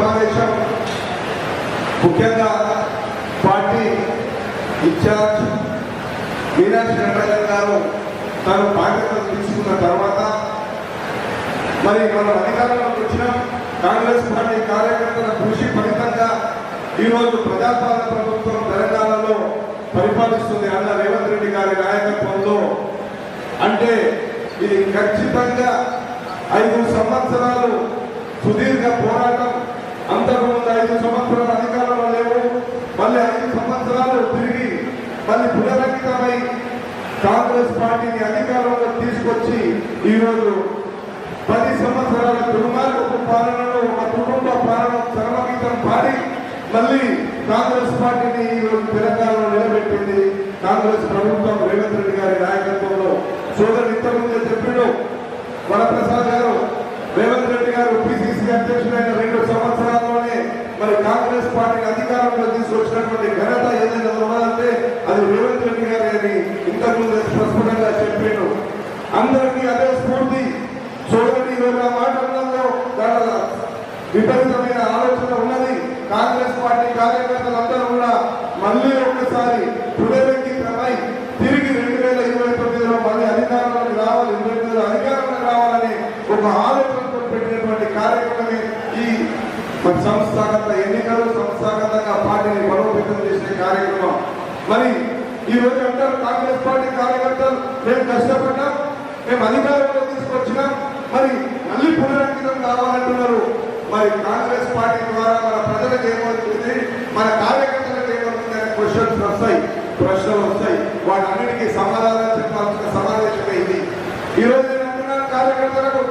సమావేశం. ముఖ్యంగా party incharge Meenakshi Natarajan గారు తను బాధ్యతలు తీసుకున్న తర్వాత మరి మనం అధికారంలోకి వచ్చిన. కాంగ్రెస్ పార్టీ కార్యకర్తల కృషి ఫలితంగా ఈరోజు ప్రజాపాలన ప్రభుత్వం తెలంగాణలో పరిపాలిస్తుంది అన్న రేవంత్ రెడ్డి గారి నాయకత్వంలో. అంటే ఇది ఖచ్చితంగా ఐదు సంవత్సరాలు సుదీర్ఘ పోరాటం అంతకుముందు ఐదు సంవత్సరాలు అధికారంలో లేవు. మళ్ళీ ఐదు సంవత్సరాలు తిరిగి మళ్ళీ పునరంకితమై కాంగ్రెస్ పార్టీని అధికారంలో తీసుకొచ్చి ఈరోజు పది సంవత్సరాల దుర్మార్గపు పాలనలో ఒక కుటుంబ పాలన చరమగీతం పాడి మళ్ళీ కాంగ్రెస్ పార్టీని ఈరోజు తెలంగాణలో నిలబెట్టింది కాంగ్రెస్ ప్రభుత్వం రేవంత్ రెడ్డి గారి నాయకత్వంలో. సోదరు ఇంతకుముందు చెప్పాడు వరప్రసాద్ గారు రేవంత్ రెడ్డి గారు పిసిసి అధ్యక్షుడైన రెండు సంవత్సరాల్లోనే మరి కాంగ్రెస్ పార్టీని అధికారంలో తీసుకొచ్చినటువంటి ఘనత ఏదైనా ఉన్నదంటే అది రేవంత్ రెడ్డి గారి అని ఇంతకుముందు స్పష్టంగా చెప్పాను అందరికీ అదే స్ఫూర్తి. చూడండి ఈరోజు ఆ మాటలలో విపరీతమైన ఆలోచన ఉన్నది. కాంగ్రెస్ పార్టీ కార్యకర్తలందరూ కూడా మళ్ళీ ఒకసారి పునరంకితమై తిరిగి రెండు వేల ఇరవై తొమ్మిదిలో మళ్ళీ అధికారంలోకి రావాలి ఇరవై తొమ్మిదిలో అధికారంలోకి రావాలని ఒక ఆలోచన మరి సంస్థాగత ఎన్నికలు సంస్థాగతంగా పార్టీని బలోపేతం చేసే కార్యక్రమం. మరి ఈ రోజు అంటారు కాంగ్రెస్ పార్టీ కార్యకర్తలు మేము కష్టపడ్డాం మేము అధికారంలో తీసుకొచ్చినాం మరి మళ్ళీ పునరంకితం కావాలంటున్నారు. మరి కాంగ్రెస్ పార్టీ ద్వారా మన ప్రజలకు ఏమవుతుంది? మన కార్యకర్తలకు ఏమవుతుంది అనే క్వశ్చన్స్ వస్తాయి ప్రశ్నలు వస్తాయి. వాటన్నిటికీ సమాధానం చెప్పాల్సిన సమావేశం ఇది. ఈ నేను అంటున్నాను కార్యకర్తలకు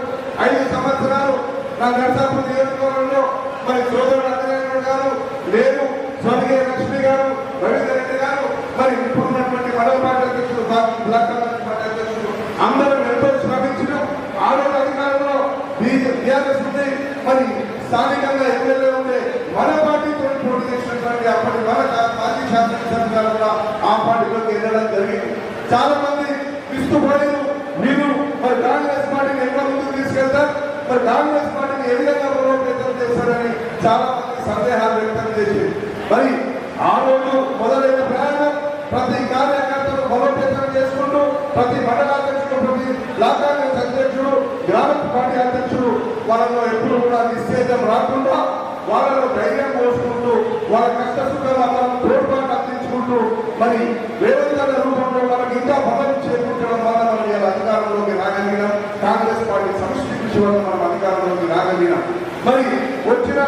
ఐదు సంవత్సరాలు నా నర్సాపూర్ నియోజకవర్గంలో మరి సోదరుడు అంజనేయుడు గారు నేను స్వర్గీయ లక్ష్మి గారు రవీంద్ర రెడ్డి గారు మరి ఇప్పుడున్నటువంటి మరో పార్టీ అధ్యక్షుడు బ్లాక్ పార్టీ అధ్యక్షుడు అందరూ ఎంతో శ్రమించడం ఆరోగ్య అధికారంలో టీఆర్ఎస్ ఉంది. మరి స్థానికంగా ఎమ్మెల్యే ఉండే మన పార్టీతో పోటీ చేసినటువంటి అప్పటి మన కా- మాజీ శాసనసభ్యులు గారు కూడా ఆ పార్టీలోకి వెళ్ళడం జరిగింది. చాలా మంది విస్తుపడేది మీరు మరి కాంగ్రెస్ పార్టీని ఎక్కడ ముందుకు తీసుకెళ్తారు మరి కాంగ్రెస్ పార్టీని ఏ విధంగా బలోపేతం చేశారని చాలా మంది సందేహాలు వ్యక్తం చేసి. మరి ఆ రోజు మొదలైన ప్రయాణం ప్రతి కార్యకర్తను బలోపేతం చేసుకుంటూ ప్రతి మండలాధ్యక్షుడు ప్రతి బ్లాక్ కాంగ్రెస్ అధ్యక్షుడు గ్రామ పార్టీ అధ్యక్షుడు వాళ్ళలో ఎప్పుడు కూడా నిశ్చేదం రాకుండా వాళ్ళలో ధైర్యం పోసుకుంటూ వాళ్ళ కష్ట సుఖాలను తోడ్పాటు అందించుకుంటూ మరి రేవంత్ కాంగ్రెస్ పార్టీ సమిష్టి కృషి వల్ల మనం అధికారంలోకి రాగలిగినాం. మరి వచ్చిన